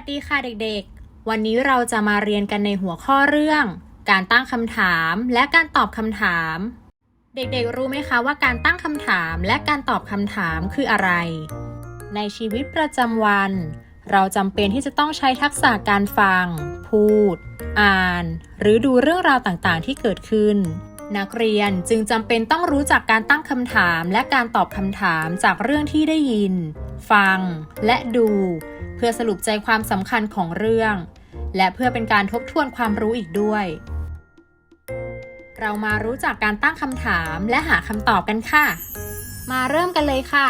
วัสดีค่ะเด็กๆ วันนี้เราจะมาเรียนกันในหัวข้อเรื่อง การตั้งคำถามและการตอบคำถาม เด็กๆ รู้ไหมคะว่าการตั้งคำถามและการตอบคำถามคืออะไร ในชีวิตประจำวัน เราจำเป็นที่จะต้องใช้ทักษะการฟัง พูด อ่าน หรือดูเรื่องราวต่างๆ ที่เกิดขึ้น นักเรียนจึงจำเป็นต้องรู้จักการตั้งคำถามและการตอบคำถามจากเรื่องที่ได้ยิน ฟัง และดู เพื่อสรุปใจความสำคัญของเรื่อง และเพื่อเป็นการทบทวนความรู้อีกด้วย เรามารู้จักการตั้งคำถามและหาคำตอบกันค่ะ มาเริ่มกันเลยค่ะ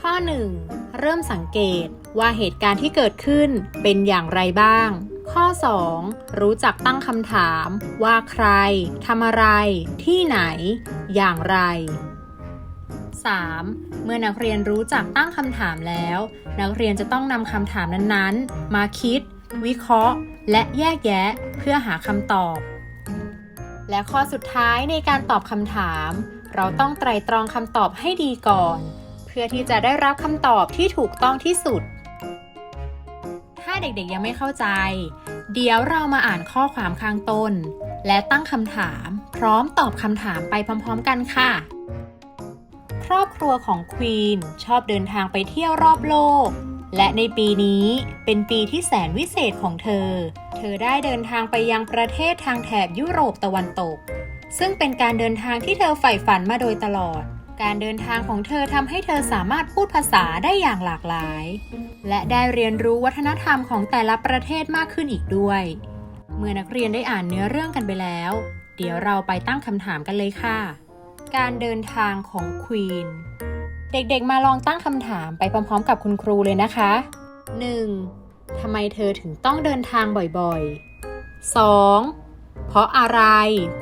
ข้อ 1. เริ่มสังเกตว่าเหตุการณ์ที่เกิดขึ้นเป็นอย่างไรบ้าง ข้อ 2. รู้จักตั้งคำถามว่าใครทำอะไร ที่ไหน อย่างไร 3. เมื่อนักเรียนรู้จักตั้งคำถามแล้ว นักเรียนจะต้องนำคำถามนั้นๆ มาคิด วิเคราะห์ และแยกแยะเพื่อหาคำตอบ และข้อสุดท้ายในการตอบคำถาม เราต้องไตร่ตรองคำตอบให้ดีก่อน เพื่อที่จะได้รับคำตอบที่ถูกต้องที่สุด ถ้าเด็กๆยังไม่เข้าใจ เดี๋ยวเรามาอ่านข้อความข้างต้น และตั้งคำถาม พร้อมตอบคำถามไปพร้อม ๆ กันค่ะ ครอบครัวของควีนชอบเดินทางไปเที่ยวรอบโลก และในปีนี้เป็นปีที่แสนวิเศษของเธอ เธอได้เดินทางไปยังประเทศทางแถบยุโรปตะวันตก ซึ่งเป็นการเดินทางที่เธอใฝ่ฝันมาโดยตลอด การเดินทางของเธอทำให้เธอสามารถพูดภาษาได้อย่างหลากหลาย และได้เรียนรู้วัฒนธรรมของแต่ละประเทศมากขึ้นอีกด้วย เมื่อนักเรียนได้อ่านเนื้อเรื่องกันไปแล้ว เดี๋ยวเราไปตั้งคำถามกันเลยค่ะ การเดินทางของควีน เด็กๆมาลองตั้งคำถามไปพร้อมๆ กับคุณครูเลยนะคะ 1. ทำไมเธอถึงต้องเดินทางบ่อยๆ 2. เพราะอะไร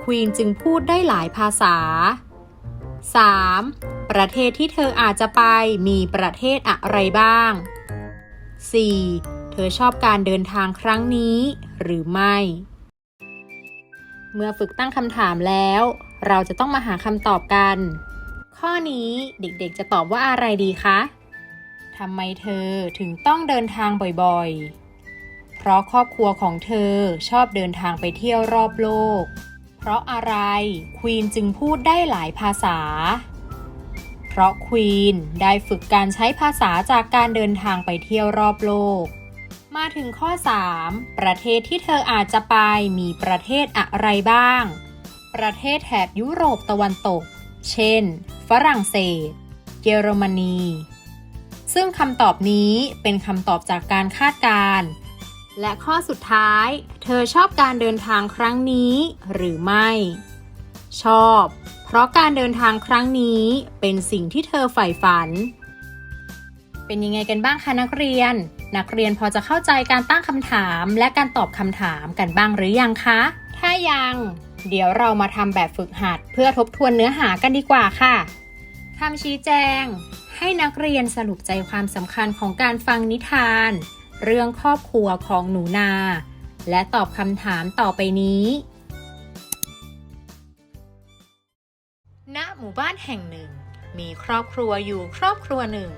ควีนจึงพูดได้หลายภาษา 3. ประเทศที่เธออาจจะไปมีประเทศอะไรบ้าง 4. เธอชอบการเดินทางครั้งนี้หรือไม่ เมื่อฝึกตั้งคำถามแล้ว เราจะต้องมาหาคำตอบกัน ข้อนี้เด็กๆจะตอบว่าอะไรดีคะทำไมเธอถึงต้องเดินทางบ่อยๆ เพราะครอบครัวของเธอชอบเดินทางไปเที่ยวรอบโลก เพราะอะไรควีนจึงพูดได้หลายภาษา เพราะควีนได้ฝึกการใช้ภาษาจากการเดินทางไปเที่ยวรอบโลก มาถึงข้อ 3 ประเทศที่เธออาจจะไปมีประเทศอะไรบ้าง ประเทศแถบยุโรปตะวันตก เช่น ฝรั่งเศส เยอรมนี ซึ่งคำตอบนี้เป็นคำตอบจากการคาดการณ์ และข้อสุดท้าย เธอชอบการเดินทางครั้งนี้หรือไม่ ชอบ เพราะการเดินทางครั้งนี้เป็นสิ่งที่เธอใฝ่ฝัน เป็นยังไงกันบ้างคะนักเรียน นักเรียนพอจะเข้าใจการตั้งคำถามและการตอบคำถามกันบ้างหรือยังคะ ถ้ายัง เดี๋ยวเรามาทำแบบฝึกหัด เพื่อทบทวนเนื้อหากันดีกว่าค่ะคำชี้แจง ให้นักเรียนสรุปใจความสำคัญของการฟังนิทาน เรื่องครอบครัวของหนูนา และตอบคำถามต่อไปนี้ณหมู่บ้านแห่งหนึ่ง มีครอบครัวอยู่ครอบครัวหนึ่ง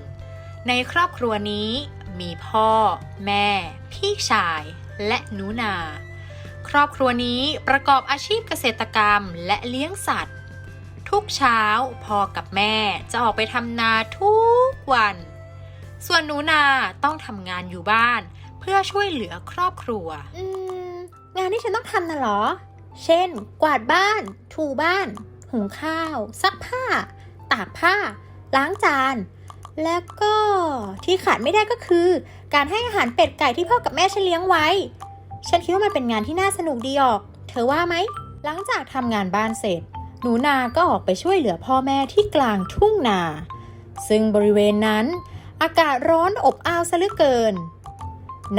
ในครอบครัวนี้มีพ่อ แม่ พี่ชาย และหนูนา ครอบครัวนี้ประกอบอาชีพเกษตรกรรมและเลี้ยงสัตว์ ทุกเช้าพ่อกับแม่จะออกไปทำนาทุกวัน ส่วนหนูนาต้องทำงานอยู่บ้าน เพื่อช่วยเหลือครอบครัว อืม งานที่ฉันต้องทำน่ะเหรอ เช่น กวาดบ้าน ถูบ้าน หุงข้าว ซักผ้า ตากผ้า ล้างจาน แล้วก็ที่ขาดไม่ได้ก็คือ การให้อาหารเป็ดไก่ที่พ่อกับแม่ฉันเลี้ยงไว้ ฉันคิดว่ามันเป็นงานที่น่าสนุกดีออก เธอว่าไหม หลังจากทำงานบ้านเสร็จ หนูนาก็ออกไปช่วยเหลือพ่อแม่ที่กลางทุ่งนา ซึ่งบริเวณนั้น อากาศร้อนอบอ้าวซะเหลือเกิน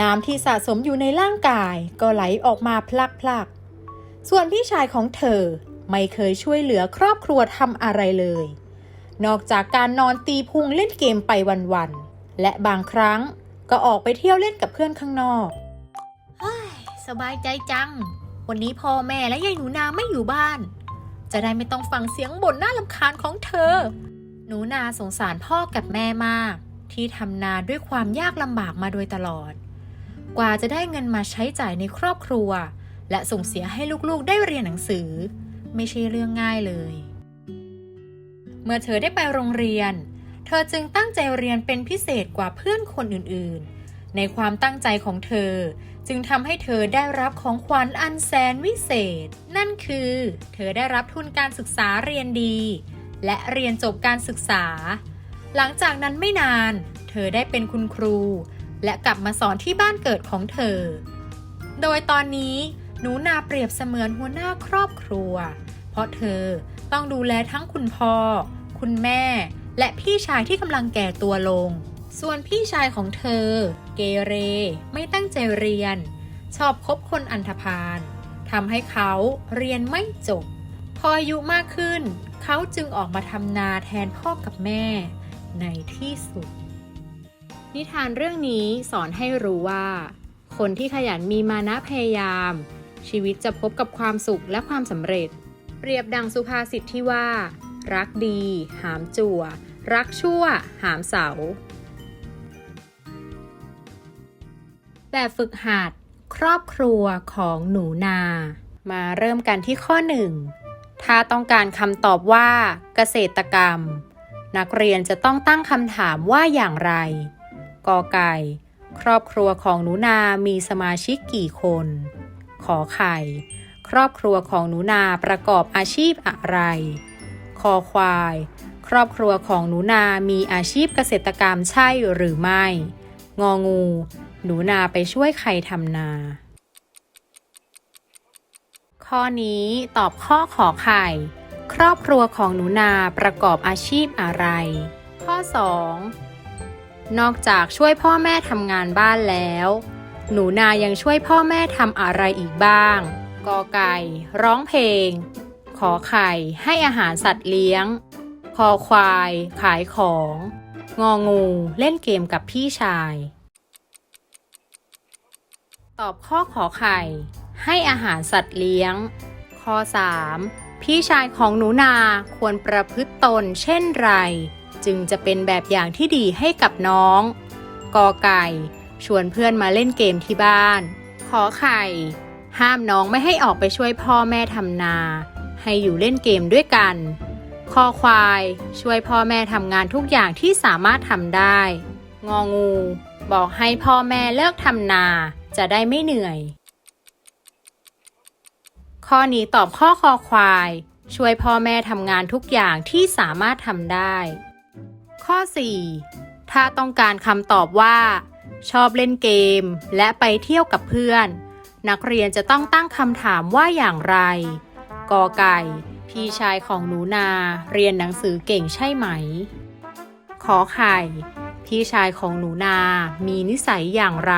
น้ำที่สะสมอยู่ในร่างกายก็ไหลออกมาพลักๆส่วนพี่ชายของเธอไม่เคยช่วยเหลือครอบครัวทำอะไรเลย นอกจากการนอนตีพุงเล่นเกมไปวันๆ และบางครั้งก็ออกไปเที่ยวเล่นกับเพื่อนข้างนอกสบายใจจัง วันนี้พ่อแม่และยายหนูนาไม่อยู่บ้าน จะได้ไม่ต้องฟังเสียงบ่นน่าลำคาญของเธอ หนูนาสงสารพ่อกับแม่มาก ที่ทำนาด้วยความยากลำบากมาโดยตลอด กว่าจะได้เงินมาใช้จ่ายในครอบครัว และส่งเสียให้ลูกๆได้เรียนหนังสือ ไม่ใช่เรื่องง่ายเลย มื่อเธอได้ไปโรงเรียน เธอจึงตั้งใจเรียนเป็นพิเศษกว่าเพื่อนคนอื่นๆ ในความตั้งใจของเธอ จึงทำให้เธอได้รับของขวัญอันแสนวิเศษ นั่นคือ เธอได้รับทุนการศึกษาเรียนดี และเรียนจบการศึกษา หลังจากนั้นไม่นาน เธอได้เป็นคุณครู และกลับมาสอนที่บ้านเกิดของเธอ โดยตอนนี้หนูนาเปรียบเสมือนหัวหน้าครอบครัว เพราะเธอต้องดูแลทั้งคุณพ่อ คุณแม่ และพี่ชายที่กำลังแก่ตัวลง ส่วนพี่ชายของเธอ เกเร ไม่ตั้งใจเรียน ชอบคบคนอันธพาลทำให้เขาเรียนไม่จบ พออายุมากขึ้น เขาจึงออกมาทำนาแทนพ่อกับแม่ ในที่สุด นิทานเรื่องนี้สอนให้รู้ว่า คนที่ขยันมีมานะพยายาม ชีวิตจะพบกับความสุขและความสำเร็จ เปรียบดังสุภาษิตที่ว่า รักดี หามจั่ว รักชั่ว หามเสา แบบฝึกหัด ครอบครัวของหนูนา มาเริ่มกันที่ข้อหนึ่งถ้าต้องการคำตอบว่าเกษตรกรรม นักเรียนจะต้องตั้งคำถามว่าอย่างไร กอไก่ ครอบครัวของหนูนา มีสมาชิกกี่คน ขอไข่ ครอบครัวของหนูนาประกอบอาชีพอะไร คอควาย ครอบครัวของหนูนา มีอาชีพเกษตรกรรมใช่หรือไม่ งองู หนูนาไปช่วยใครทำนา ข้อนี้ตอบข้อขอไข่ ครอบครัวของหนูนาประกอบอาชีพอะไร ข้อ 2 นอกจากช่วยพ่อแม่ทำงานบ้านแล้ว หนูนายังช่วยพ่อแม่ทำอะไรอีกบ้าง กอไก่ ร้องเพลง ขอไข่ให้อาหารสัตว์เลี้ยง คอควาย ขายของ งองู เล่นเกมกับพี่ชาย ตอบข้อขอไข่ ให้อาหารสัตว์เลี้ยง ข้อ 3. พี่ชายของหนูนาควรประพฤติตนเช่นไร จึงจะเป็นแบบอย่างที่ดีให้กับน้อง กอไก่ ชวนเพื่อนมาเล่นเกมที่บ้าน ขอไข่ห้ามน้องไม่ให้ออกไปช่วยพ่อแม่ทำนา ให้อยู่เล่นเกมด้วยกัน คอควาย ช่วยพ่อแม่ทำงานทุกอย่างที่สามารถทำได้ งองู บอกให้พ่อแม่เลิกทำนา จะได้ไม่เหนื่อย ข้อนี้ตอบข้อคอควาย ช่วยพ่อแม่ทำงานทุกอย่างที่สามารถทำได้ ข้อ 4 ถ้าต้องการคำตอบว่า ชอบเล่นเกม และไปเที่ยวกับเพื่อน นักเรียนจะต้องตั้งคำถามว่าอย่างไร กอไก่ พี่ชายของหนูนาเรียนหนังสือเก่งใช่ไหม ขอไข่ พี่ชายของหนูนามีนิสัยอย่างไร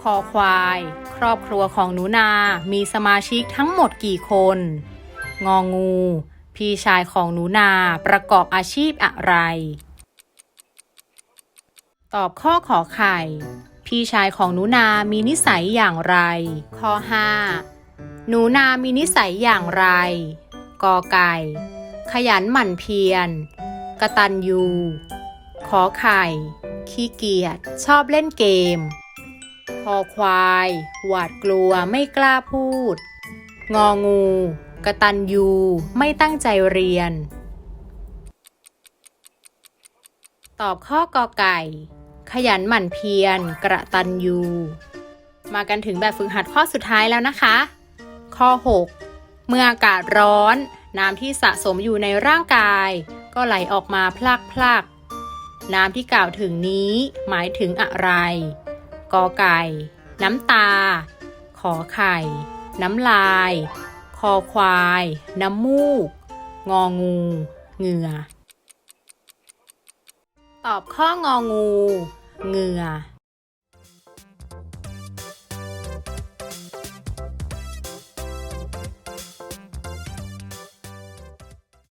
คอควาย ครอบครัวของหนูนามีสมาชิกทั้งหมดกี่คน งองู พี่ชายของหนูนาประกอบอาชีพอะไร ตอบข้อขอไข่ พี่ชายของหนูนามีนิสัยอย่างไร ข้อ5 หนูนามีนิสัยอย่างไร กอไก่ ขยันหมั่นเพียร กระตัญญูขอไข่ ขี้เกียจ ชอบเล่นเกม คอควาย หวาดกลัวไม่กล้าพูด งองู กระตัญญูไม่ตั้งใจเรียน ตอบข้อกอไก่ ขยันหมั่นเพียร กระตันยู มากันถึงแบบฝึกหัดข้อสุดท้ายแล้วนะคะ ข้อ 6 เมื่ออากาศร้อน น้ำที่สะสมอยู่ในร่างกาย ก็ไหลออกมาพลักพลักๆน้ำที่กล่าวถึงนี้ หมายถึงอะไร กอไก่ น้ำตา ขอไข่ น้ำลาย คอควาย น้ำมูก งองู เหงื่อ ตอบข้ององู เหงื่อ